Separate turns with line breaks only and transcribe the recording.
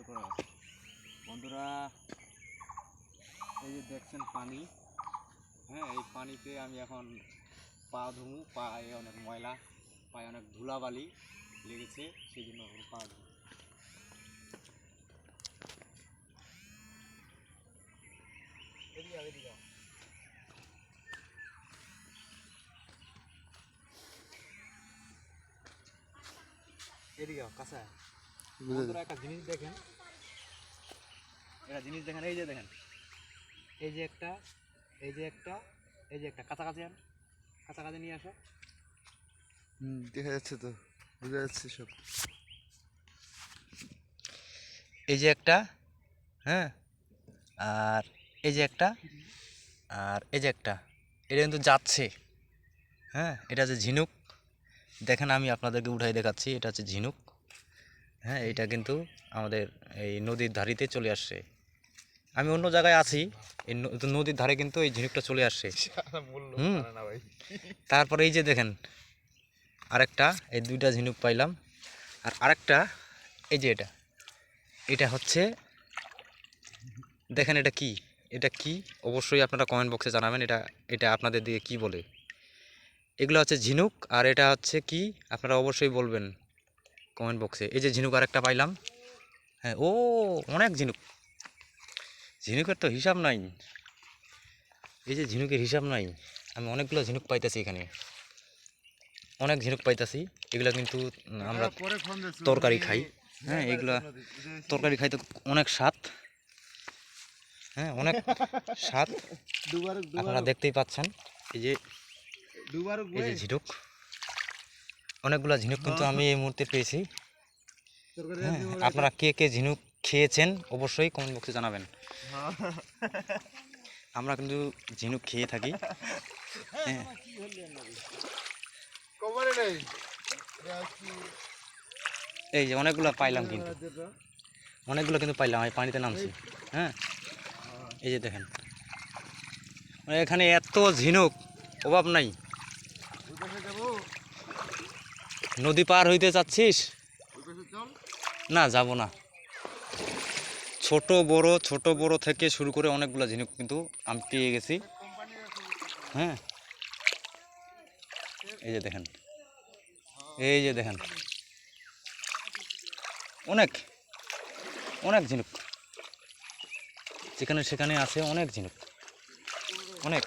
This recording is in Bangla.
করে বন্ধুরা এই যে দেখছেন পানি হ্যাঁ এই পানিতে আমি এখন পা ধুমু পায়ে অনেক ময়লা পায়ে অনেক ধুলাবালি লেগেছে সেই জন্য পা ধুমু এদিকে আও, বন্ধুরা একটা জিনিস দেখেন। একটা জিনিস দেখেন এই যে দেখেন। এই যে একটা এই যে একটা এই যে একটা কাছাকাছি আন। কাছাকাছি নিয়ে আসো।
হুম, দেখা যাচ্ছে তো বোঝা যাচ্ছে সব।
এই যে একটা হ্যাঁ আর এই যে একটা আর এই যে একটা এটা কিন্তু যাচ্ছে হ্যাঁ এটা হচ্ছে ঝিনুক। দেখেন আমি আপনাদেরকে উঠাই দেখাচ্ছি এটা হচ্ছে ঝিনুক। হ্যাঁ এটা কিন্তু আমাদের এই নদীর ধারিতে চলে আসছে। আমি অন্য জায়গায় আছি এই নদীর ধারে কিন্তু এই ঝিনুকটা চলে আসছে। হুম। তারপরে এই যে দেখেন আরেকটা এই দুইটা ঝিনুক পাইলাম। আর আরেকটা এই যে এটা এটা হচ্ছে দেখেন এটা কি? এটা কি? অবশ্যই আপনারা কমেন্ট বক্সে জানাবেন এটা এটা আপনাদের দিকে কি বলে। এগুলো হচ্ছে ঝিনুক আর এটা হচ্ছে কি? আপনারা অবশ্যই বলবেন। কমেন্ট বক্সে এই যে ঝিনুক আর একটা পাইলাম। হ্যাঁ ও, অনেক ঝিনুক। ঝিনুকের তো হিসাব নাই। এই যে ঝিনুকের হিসাব নাই। আমি অনেকগুলো ঝিনুক পাইতেছি এখানে। অনেক ঝিনুক পাইতেছি। এগুলো কিন্তু আমরা তরকারি খাই। হ্যাঁ এগুলা তরকারি খাইতে অনেক স্বাদ। হ্যাঁ অনেক স্বাদ। আপনারা দেখতেই পাচ্ছেন। এই যে এই যে ঝিনুক। অনেকগুলা ঝিনুক কিন্তু আমি এই মুহূর্তে পেয়েছি। হ্যাঁ আপনারা কে কে ঝিনুক খেয়েছেন অবশ্যই কমেন্ট বক্সে জানাবেন। আমরা কিন্তু ঝিনুক খেয়ে থাকি। হ্যাঁ। এই যে অনেকগুলো পাইলাম কিন্তু। অনেকগুলো কিন্তু পাইলাম আমি পানিতে নামছি। হ্যাঁ। এই যে দেখেন। এখানে এত ঝিনুক অভাব নাই
যাব
নদী পার হইতে চাচ্ছিস না যাব না। ছোট বড় ছোট বড় থেকে শুরু করে অনেকগুলো ঝিনুক কিন্তু আমি পেয়ে গেছি। হ্যাঁ। এই যে দেখেন। এই যে দেখেন। অনেক অনেক ঝিনুক। যেখানে সেখানে আছে অনেক ঝিনুক। অনেক।